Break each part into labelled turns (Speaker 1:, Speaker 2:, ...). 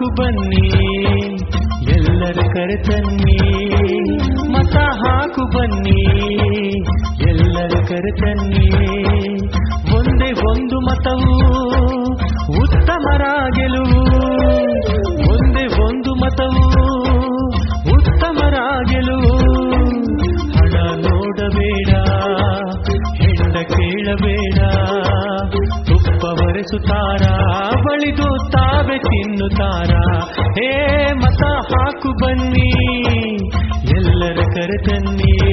Speaker 1: ಬೆಳಕು ಬನ್ನಿ, ಎಲ್ಲರ ಕರೆ ತನ್ನಿ, ಮತ ಹಾಕು ಬನ್ನಿ, ಎಲ್ಲರ ಕರೆ ತನ್ನಿ. ಒಂದೇ ಒಂದು ಮತವು ಉತ್ತಮರಾಗೆಲುವು ಒಂದೇ ಒಂದು ಮತವು ಉತ್ತಮರಾಗೆಲುವು ಹಣ ನೋಡಬೇಡ ಹೆಂಡ ಕೇಳಬೇಡ ಬರೆಸುತ್ತಾರ ಬಳಿದು ತಾವೆ ತಿನ್ನುತ್ತಾರ? ಹೇ ಮತ ಹಾಕು ಬನ್ನಿ. ಎಲ್ಲರ ಕರೆತನ್ನಿ.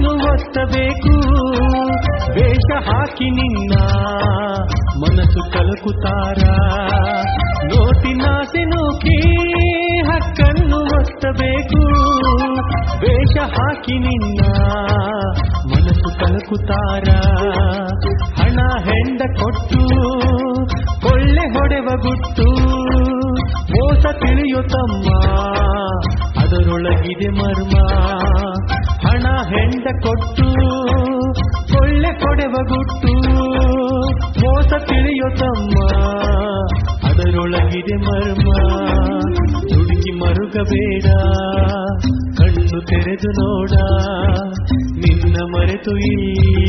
Speaker 1: ಹಕ್ಕನ್ನು ಒತ್ತಬೇಕು. ವೇಷ ಹಾಕಿ ನಿನ್ನ ಮನಸ್ಸು ಕಲಕುತ್ತಾರ? ನೋಟಿನ ನೋಕಿ ಹಕ್ಕನ್ನು ಒತ್ತಬೇಕು. ವೇಷ ಹಾಕಿ ನಿನ್ನ ಮನಸ್ಸು ಕಲಕುತ್ತಾರ? ಹಣ, ಹೆಂಡ ಕೊಟ್ಟು ಒಳ್ಳೆ ಹೊಡೆವ ಗುಟ್ಟು. ಮೋಸ ತಿಳಿಯೋ ತಮ್ಮ ಅದರೊಳಗಿದೆ ಮರ್ಮ. ಹೆಂಡ ಕೊಟ್ಟು ಕೊಳ್ಳೆ ಕೊಡೆವ ಗುಟ್ಟು, ಮೋಸ ತಿಳಿಯೋ ತಮ್ಮ, ಅದರೊಳಗಿದೆ ಮರ್ಮ ಹುಡುಗಿ ಮರುಗಬೇಡ, ಕಣ್ಣು ತೆರೆದು ನೋಡ, ನಿನ್ನ ಮರೆತು ಇಲ್ಲಿ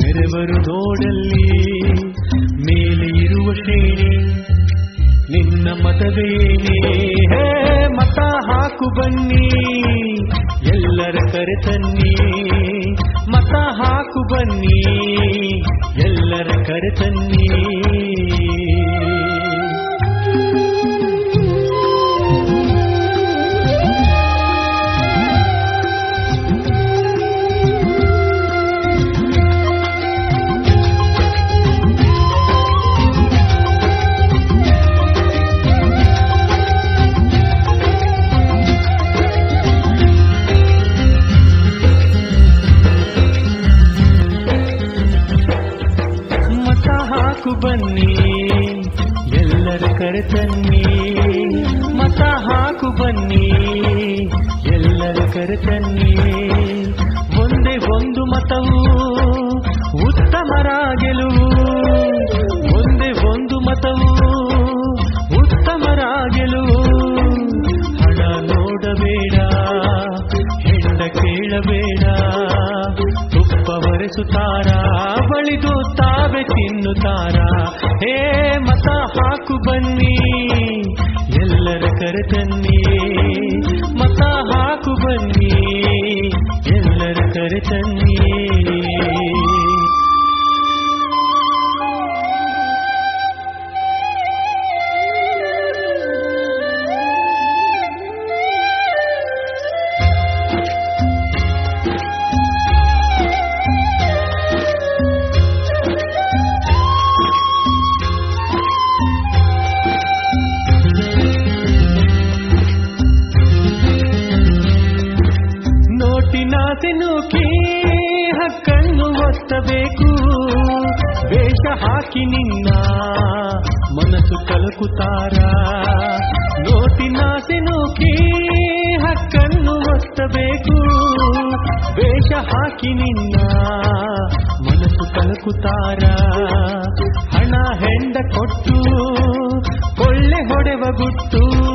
Speaker 1: ಮೆರೆವರು ನೋಡಲ್ಲಿ, ಮೇಲೆ ಇರುವ ಶ್ರೇಣಿ ನಿನ್ನ ಮತವೇನೇ? ಮತ ಹಾಕು ಬನ್ನಿ. ಕರೆತನ್ನಿ ಮತ ಹಾಕು ಬನ್ನಿ ಎಲ್ಲರ ಕರೆತನ್ನಿ ಬನ್ನಿ, ಎಲ್ಲರ ಕರೆ ತನ್ನಿ, ಮತ ಹಾಕು ಬನ್ನಿ, ಎಲ್ಲರ ಕರೆ ತನ್ನಿ. ಒಂದೇ ಒಂದು ಮತವು ಉತ್ತಮರ ಗೆಲುವು ಒಂದೇ ಒಂದು ಮತವು ಉತ್ತಮರ ಗೆಲುವು ಹಣ ನೋಡಬೇಡ ಹೆಂಡ ಕೇಳಬೇಡ. ತುಪ್ಪ ಬರೆಸುತ್ತಾರ ಬಳಿದು ತಾವೆ ತಿನ್ನುತ್ತಾರ? ಹೇ, ಮತ ಹಾಕು ಬನ್ನಿ. ಎಲ್ಲರ ಕರೆತನ್ನಿ. ಮತ ಹಾಕು ಬನ್ನಿ. ಎಲ್ಲರ ಕರೆತನ್ನಿ. ಸಿನುಕಿ ಹಕ್ಕನ್ನು ಒತ್ತಬೇಕು. ವೇಷ ಹಾಕಿ ನಿನ್ನ ಮನಸ್ಸು ಕಲಕುತ್ತಾರ. ನೋಟಿನ ಸಿನುಕಿ ಹಕ್ಕನ್ನು ಒತ್ತಬೇಕು. ವೇಷ ಹಾಕಿ ನಿನ್ನ ಮನಸ್ಸು ಕಲಕುತ್ತಾರ. ಹಣ ಹೆಂಡ ಕೊಟ್ಟು ಒಳ್ಳೆ ಹೊಡೆವ ಗುಟ್ಟು.